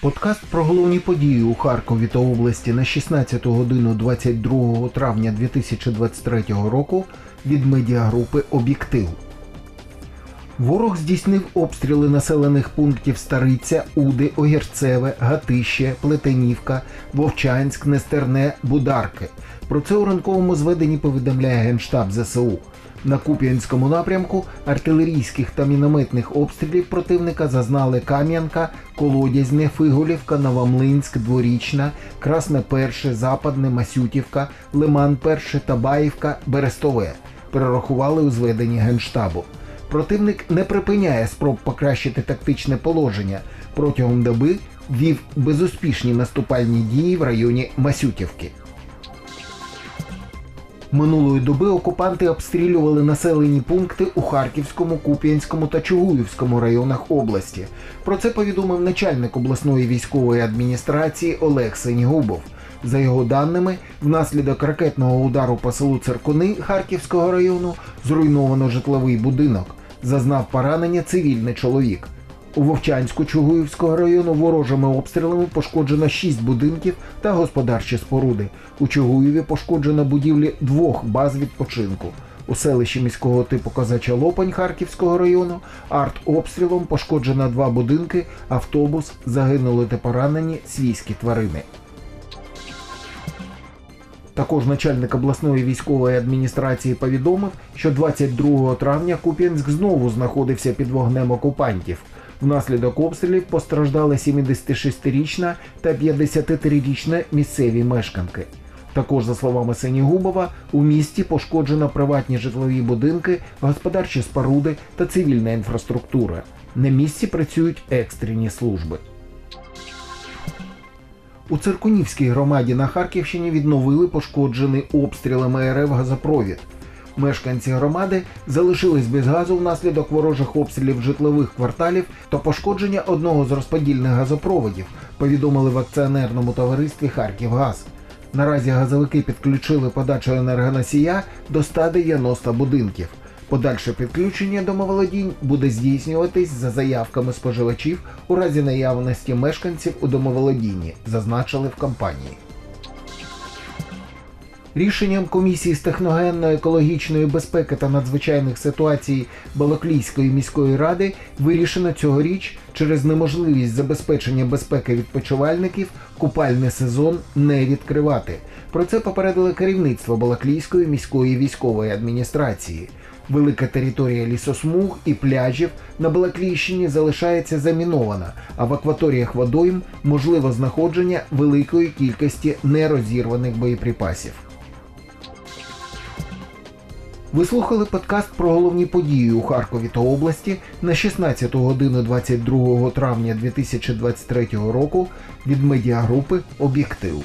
Подкаст про головні події у Харкові та області на 16 годину 22 травня 2023 року від медіагрупи Об'єктив. Ворог здійснив обстріли населених пунктів Стариця, Уди, Огірцеве, Гатище, Плетенівка, Вовчанськ, Нестерне, Бударки. Про це у ранковому зведенні повідомляє Генштаб ЗСУ. На Куп'янському напрямку артилерійських та мінометних обстрілів противника зазнали Кам'янка, Колодязне, Фиголівка, Новомлинськ, Дворічна, Красне Перше, Западне, Масютівка, Лиман Перше, Табаївка, Берестове. Перерахували у зведенні Генштабу. Противник не припиняє спроб покращити тактичне положення. Протягом доби вів безуспішні наступальні дії в районі Масютівки. Минулої доби окупанти обстрілювали населені пункти у Харківському, Куп'янському та Чугуївському районах області. Про це повідомив начальник обласної військової адміністрації Олег Сенігубов. За його даними, внаслідок ракетного удару по селу Циркуни Харківського району зруйновано житловий будинок. Зазнав поранення цивільний чоловік. У Вовчанську Чугуївського району ворожими обстрілами пошкоджено 6 будинків та господарчі споруди. У Чугуєві пошкоджено будівлі двох баз відпочинку. У селищі міського типу Козача Лопань Харківського району артобстрілом пошкоджено два будинки, автобус, загинули та поранені свійські тварини. Також начальник обласної військової адміністрації повідомив, що 22 травня Куп'янськ знову знаходився під вогнем окупантів. Внаслідок обстрілів постраждали 76-річна та 53-річна місцеві мешканки. Також, за словами Сенігубова, у місті пошкоджено приватні житлові будинки, господарчі споруди та цивільна інфраструктура. На місці працюють екстрені служби. У Циркунівській громаді на Харківщині відновили пошкоджений обстрілами РФ газопровід. Мешканці громади залишились без газу внаслідок ворожих обстрілів житлових кварталів та пошкодження одного з розподільних газопроводів, повідомили в акціонерному товаристві Харківгаз. Наразі газовики підключили подачу енергоносія до 190 будинків. Подальше підключення домоволодінь буде здійснюватись за заявками споживачів у разі наявності мешканців у домоволодінні, зазначили в компанії. Рішенням комісії з техногенно-екологічної безпеки та надзвичайних ситуацій Балаклійської міської ради вирішено цьогоріч через неможливість забезпечення безпеки відпочивальників купальний сезон не відкривати. Про це попередили керівництво Балаклійської міської військової адміністрації. Велика територія лісосмуг і пляжів на Балаклійщині залишається замінована, а в акваторіях водойм можливо знаходження великої кількості нерозірваних боєприпасів. Ви слухали подкаст про головні події у Харкові та області на 16 годину 22 травня 2023 року від медіагрупи Об'єктив.